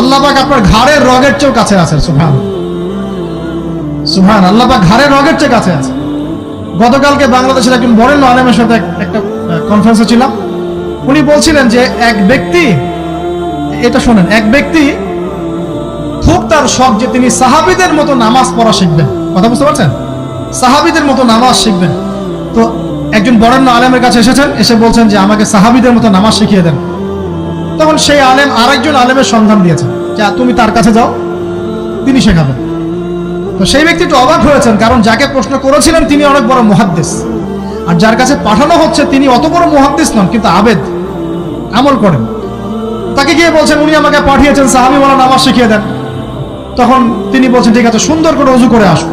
আল্লাহ পাক আপনার ঘাড়ের রগের চেয়েও কাছে আছেন সুহান সুহান আল্লাহ পাক ঘাড়ের রগের চেয়ে কাছে আছে। গতকালকে বাংলাদেশের একজন বরেণ্য আলেমের সাথে একটা কনফারেন্সে ছিলাম। উনি বলছিলেন যে এক ব্যক্তি, এটা শোনেন, এক ব্যক্তি খুব তার শখ যে তিনি সাহাবিদের মতো নামাজ পড়া শিখবেন। কথা বুঝতে পারছেন? সাহাবিদের মতো নামাজ শিখবেন। তো একজন বরেণ্য আলেমের কাছে এসেছেন, এসে বলছেন যে আমাকে সাহাবিদের মতো নামাজ শিখিয়ে দেন। তখন সেই আলেম আরেকজন আলেমের সন্ধান দিয়েছেন যে তুমি তার কাছে যাও, তিনি শেখাবেন। তো সেই ব্যক্তি একটু অবাক হয়েছেন, কারণ যাকে প্রশ্ন করেছিলেন তিনি অনেক বড় মুহাদ্দিস। আর যার কাছে পাঠানো হচ্ছে তিনি অত বড় মুহাদ্দিস নন, কিন্তু আবেদ, আমল করেন। তাকে গিয়ে বলছেন, উনি আমাকে পাঠিয়েছেন, সাহাবি বলা নামাজ শিখিয়ে দেন। তখন তিনি বলছেন, ঠিক আছে, সুন্দর করে অজু করে আসো।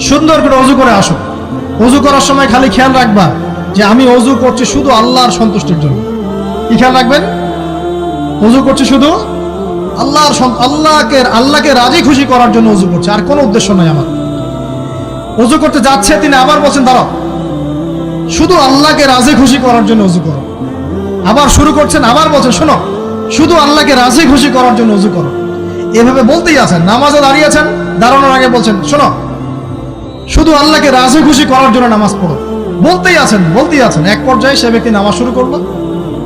সুন্দর করে অজু করে আসো। অজু করার সময় খালি খেয়াল রাখবা যে, আমি অজু করছি শুধু আল্লাহর সন্তুষ্টির জন্য। কি খেয়াল রাখবেন? অজু করছি শুধু আল্লাহর আল্লাহকে আল্লাহকে রাজি খুশি করার জন্য অজু করছে, আর কোনো উদ্দেশ্য নাই আমার। অজু করতে যাচ্ছে, তিনি আবার বলছেন, দাঁড়াও। শুধু আল্লাহকে রাজি খুশি করার জন্য অজু করো। আবার শুরু করছেন, আবার বলছেন, শোনো, শুধু আল্লাহকে রাজি খুশি করার জন্য অজু করো। এভাবে বলতেই আছেন নামাজে দাঁড়িয়েছেন দাঁড়ানোর আগে বলছেন, শোনো, শুধু আল্লাহকে রাজি খুশি করার জন্য নামাজ পড়ো। বলতেই আছেন বলতেই আছেন, এক পর্যায়ে সে ব্যক্তি নামাজ শুরু করল।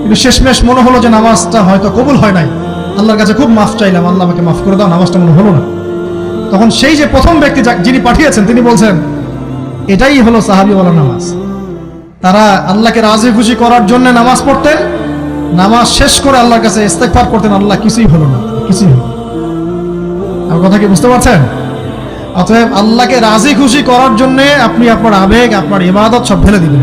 কিন্তু শেষমেশ মনে হলো যে নামাজটা হয়তো কবুল হয় নাই। আল্লাহর কাছে খুব মাফ চাইলাম, আল্লাহ আমাকে মাফ করে দাও, নামাজটা মনে হলো না। তখন সেই যে প্রথম ব্যক্তি যিনি পাঠিয়েছেন, তিনি বলছেন, এটাই হলো সাহাবিওয়ালা নামাজ। তারা আল্লাহকে রাজি খুশি করার জন্য নামাজ পড়তেন, নামাজ শেষ করে আল্লাহর কাছে ইস্তেগফার করতেন, আল্লাহ কিছুই হলো না, কিছুই হলো আমার কথা কি বুঝতে পারছেন? অতএব আল্লাহকে রাজি খুশি করার জন্য আপনি আপনার আবেগ, আপনার ইবাদত সব ফেলে দিবেন।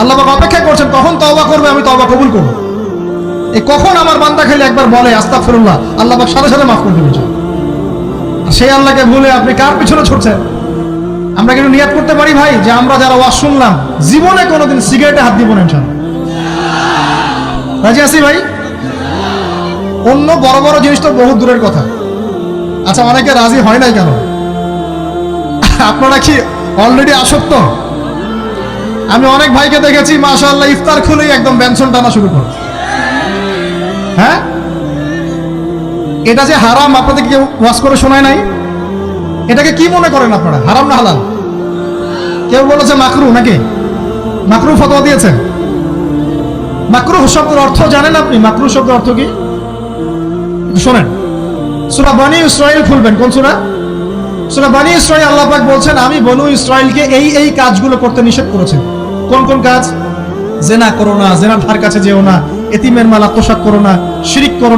আল্লাহ পাক অপেক্ষা করছেন, কখন তওবা করবে? আমি তওবা কবুল করব। এই কখন আমার বান্দা খালি একবার বলে, আস্তাগফিরুল্লাহ আল্লাহ পাক সাথে সাথে মাফ করে আর সেই আল্লাহকে ভুলে আপনি কার পিছনে ছুটছেন? আমরা কিন্তু নিয়াত করতে পারি ভাই? যে আমরা যারা ওয়াজ শুনলাম, জীবনে কোনোদিন সিগারেটে হাত দিব না রাজি আছি ভাই? অন্য বড় বড় জিনিস তো বহু দূরের কথা। আচ্ছা অনেকে রাজি হয় নাই কেন? আপনারা কি অলরেডি আসক্ত? আমি অনেক ভাইকে দেখেছি, মাশাআল্লাহ, ইফতার খুলেই একদম ব্যঞ্জন টানা শুরু করে। হ্যাঁ? এটা যে হারাম, আপনাদের কেউ ওয়াজ করে শোনায় নাই? এটাকে কি মনে করেন আপনারা? হারাম না হালাল? কেউ বলেছে মাকরু নাকি? মাকরু ফতোয়া দিয়েছেন? মাকরু শব্দের অর্থ জানেন আপনি? মাকরু শব্দের অর্থ কি? শোনেন। সুরা বানি ইসরায়েল খুলবেন, কোন সুরা? সুরা বানি ইসরায়েল আল্লাহ পাক বলছেন, আমি বনু ইসরায়েলকে এই এই কাজগুলো করতে নিষেধ করেছেন কোন কোন কাজ জেনা করো না, জেনার ধার কাছে যেও না, এতিমের মালা পোশাক করো না, শিরিক করো না।